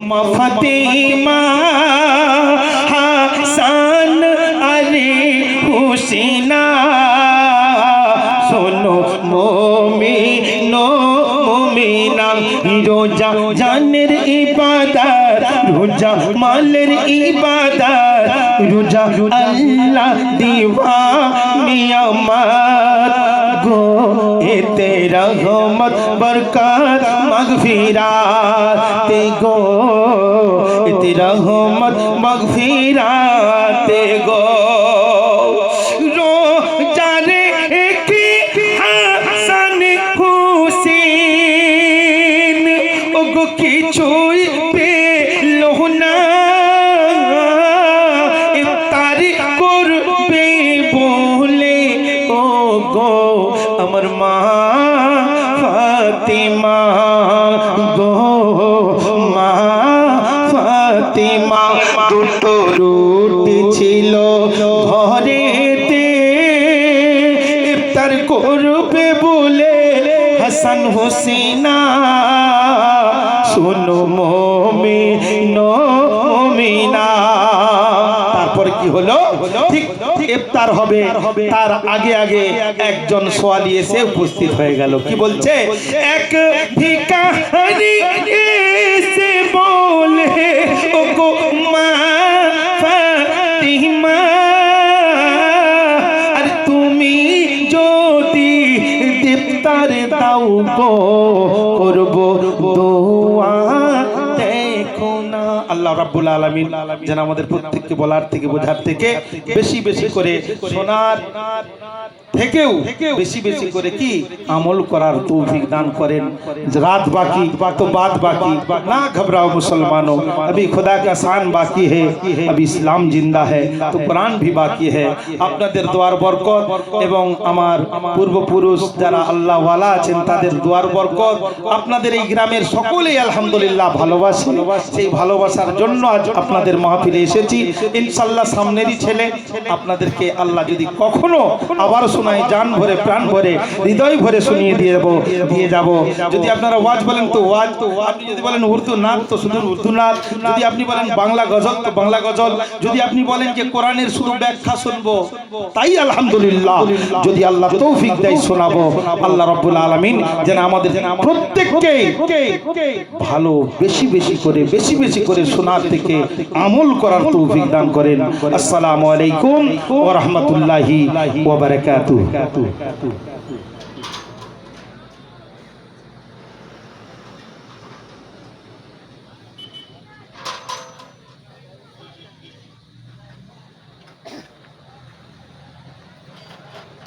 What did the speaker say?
ফাতেমা হাসান আলী হুসিনা শোনো মোমিনো, মোমিনা, রোজা জানের ইবাদত, রোজা মালের ইবাদত, রোজা আল্লাহ দিওয়ানি আমার। গো এতে রহমত, বরকত, মগফিরাত তে গো কিছুই পেল না। ইফতারি করবে বলে ও গো আমার মা ফাতিমা, গো মা ফাতিমা, দুটো রুটি ছিল ঘরেতে। ইফতার করবে বলে হাসান হোসেনা শোনো মমিনো মমিনা তারপর কি হলো? ঠিক ইফতার হবে। তার আগে আগে একজন সোয়ালি এসে উপস্থিত হয়ে গেল। কি বলছে? এক ভিখারি এসে বলে ও গো মা ফাতিমা, আর তুমি যদি ইফতার দাও গো দেখো না আল্লাহ রাব্বুল আলামিন যেন আমাদের প্রত্যেককে বলার থেকে বোঝার থেকে বেশি বেশি করে শোনার থেকেও বেশি বেশি করে কি আমল করার তৌফিক দান করেন রাত বাকি তো বাদ বাকি না घबराओ मुसलमानों अभी खुदा का शान बाकी है अभी इस्लाम जिंदा है तो কোরআন भी বাকি है আপনাদের দোয়ার বরকত এবং আমার পূর্বপুরুষ যারা আল্লাহ ওয়ালা আছেন তাদের দোয়ার বরকত আপনাদের এই গ্রামের সকলেই আলহামদুলিল্লাহ ভালোবাসি সেই ভালোবাসার জন্য আজ আপনাদের মাহফিলে এসেছি। ইনশাল্লাহ সামনেরই ছেলে আপনাদেরকে আল্লাহ যদি কখনো আবার শোনায় যান ভরে, প্রাণ ভরে, হৃদয় ভরে শুনিয়ে দিয়ে যাব দিয়ে যাব। যদি আপনারা ওয়াজ বলেন তো ওয়াজ তো আপনি যদি বলেন উর্দু নাচ, তো শুধু উর্দু নাচ। যদি আপনি বলেন বাংলা গজল, তো বাংলা গজল। যদি আপনি বলেন যে কোরআনের শুধু ব্যাখ্যা শুনব, তাই আলহামদুলিল্লাহ। যদি আল্লাহ তৌফিক দেয়, শোনাবো। আল্লাহ রব্বুল আলামিন যেন আমাদের যেন প্রত্যেককে ভালো, বেশি বেশি করে বেশি বেশি করে শোনার থেকে আমল করার তৌফিক দান করেন। আসসালামু আলাইকুম ওয়া রাহমাতুল্লাহি ওয়া বারাকাতুহু।